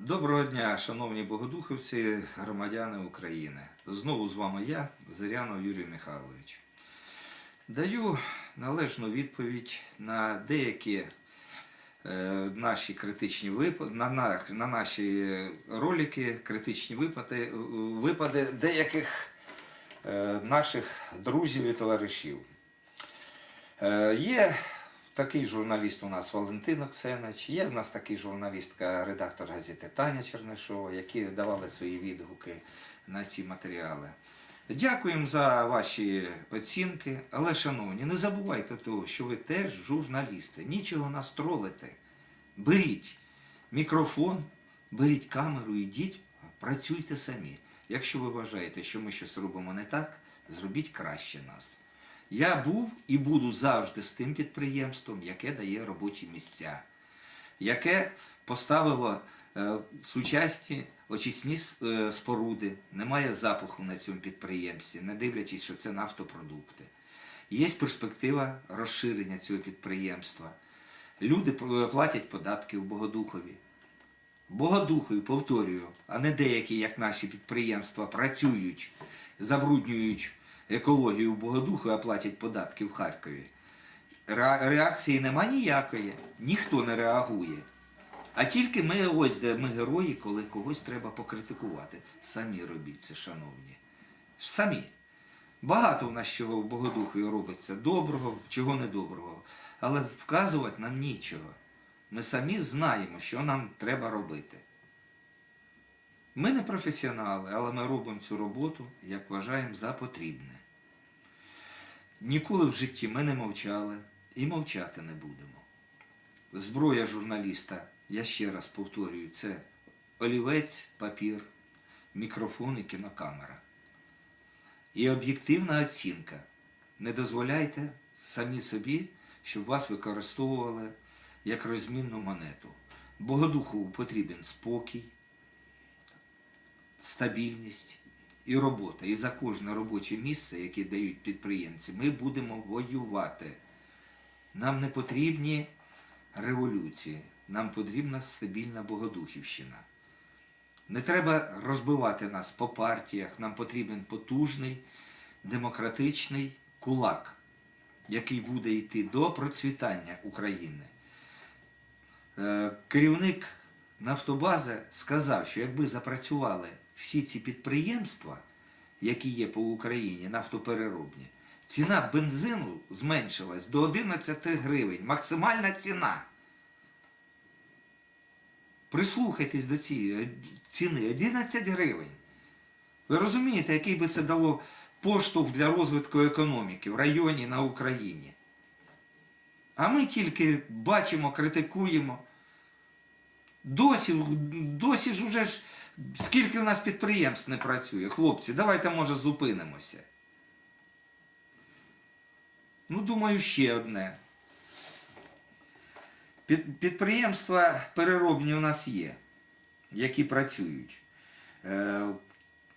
Доброго дня, шановні богодуховці, громадяни України. Знову з вами я, Зирянов Юрій Михайлович. Даю належну відповідь на деякі е, наші критичні випади, на, на, на наші ролики, критичні випади, випади деяких е, наших друзів і товаришів. Е, Є такий журналіст у нас Валентин Оксенович, є в нас такий журналістка, редактор газети Таня Чернишова, які давали свої відгуки на ці матеріали. Дякуємо за ваші оцінки, але, шановні, не забувайте того, що ви теж журналісти, нічого нас тролити. Беріть мікрофон, беріть камеру, ідіть, працюйте самі. Якщо ви вважаєте, що ми щось робимо не так, зробіть краще нас. Я був і буду завжди з тим підприємством, яке дає робочі місця, яке поставило е, сучасні очисні е, споруди, немає запаху на цьому підприємстві, не дивлячись, що це нафтопродукти. Є перспектива розширення цього підприємства. Люди е, платять податки в Богодухові. Богодухові, повторюю, а не деякі, як наші підприємства, працюють, забруднюють екологію в Богодухові, а платять податки в Харкові. Реакції нема ніякої, ніхто не реагує. А тільки ми ось де ми герої, коли когось треба покритикувати. Самі робіть це, шановні. Самі. Багато в нас чого в Богодухові робиться доброго, чого недоброго. Але вказувати нам нічого. Ми самі знаємо, що нам треба робити. Ми не професіонали, але ми робимо цю роботу, як вважаємо, за потрібне. Ніколи в житті ми не мовчали і мовчати не будемо. Зброя журналіста, я ще раз повторюю, це олівець, папір, мікрофон і кінокамера. І об'єктивна оцінка. Не дозволяйте самі собі, щоб вас використовували як розмінну монету. Богодухову потрібен спокій, стабільність і робота. І за кожне робоче місце, яке дають підприємці, ми будемо воювати. Нам не потрібні революції, нам потрібна стабільна Богодухівщина. Не треба розбивати нас по партіях, нам потрібен потужний демократичний кулак, який буде йти до процвітання України. Е, Керівник Нафтобази сказав, що якби запрацювали всі ці підприємства, які є по Україні, нафтопереробні, ціна бензину зменшилась до 11 гривень. Максимальна ціна. Прислухайтесь до цієї е, ціни 11 гривень. Ви розумієте, який би це дало поштовх для розвитку економіки в районі на Україні? А ми тільки бачимо, критикуємо. Досі, досі ж уже ж скільки у нас підприємств не працює. Хлопці, давайте, може, зупинимося. Ну, думаю, ще одне. Підприємства переробні у нас є, які працюють. Е,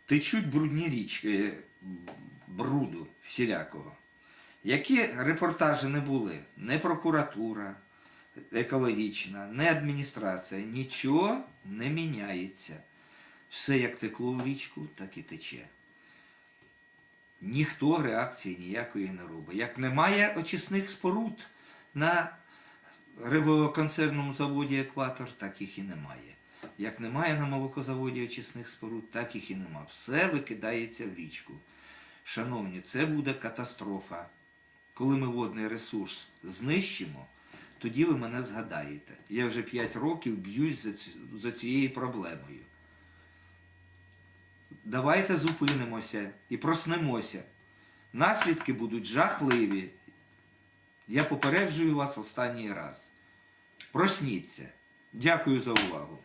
течуть брудні річки, бруду всілякого. Які репортажі не були, не прокуратура екологічна, не адміністрація, нічого не міняється. Все як текло в річку, так і тече. Ніхто реакції ніякої не робить. Як немає очисних споруд на рибоконцерному заводі Екватор, так їх і немає. Як немає на молокозаводі очисних споруд, так їх і нема. Все викидається в річку. Шановні, це буде катастрофа. Коли ми водний ресурс знищимо, тоді ви мене згадаєте. Я вже 5 років б'юсь за цією проблемою. Давайте зупинимося і проснемося. Наслідки будуть жахливі. Я попереджую вас останній раз. Просніться. Дякую за увагу.